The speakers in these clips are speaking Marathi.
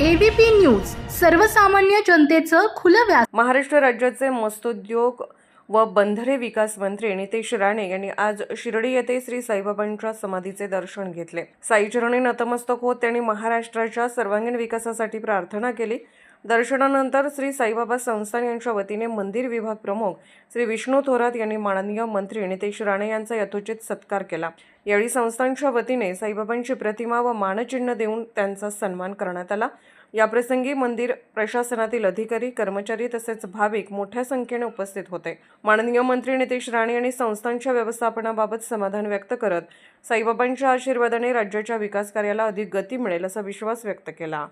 एबीपी न्यूज सर्वसामान्य जनतेचं खुलं व्यास महाराष्ट्र राज्याचे मस्तोद्योग व बंधरे विकास मंत्री नितेश राणे यांनी आज शिर्डी येथे श्री साईबाबांच्या समाधीचे दर्शन घेतले. साईचरणी नतमस्तक होत त्यांनी महाराष्ट्राच्या सर्वांगीण विकासासाठी प्रार्थना केली. दर्शनानंतर श्री साईबाबा संस्थान यांच्या वतीने मंदिर विभाग प्रमुख श्री विष्णू थोरात यांनी माननीय मंत्री नितेश राणे यांचा यथोचित सत्कार केला. यावेळी संस्थांच्या वतीने साईबाबांची प्रतिमा व मानचिन्ह देऊन त्यांचा सन्मान करण्यात आला. याप्रसंगी मंदिर प्रशासनातील अधिकारी कर्मचारी तसेच भाविक मोठ्या संख्येने उपस्थित होते. माननीय मंत्री नितेश राणे यांनी संस्थांच्या व्यवस्थापनाबाबत समाधान व्यक्त करत साईबाबांच्या आशीर्वादाने राज्याच्या विकास कार्याला अधिक गती मिळेल असा विश्वास व्यक्त केला.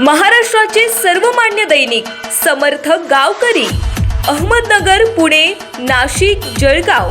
महाराष्ट्राचे सर्वमान्य दैनिक समर्थ गावकरी अहमदनगर पुणे नाशिक जळगाव.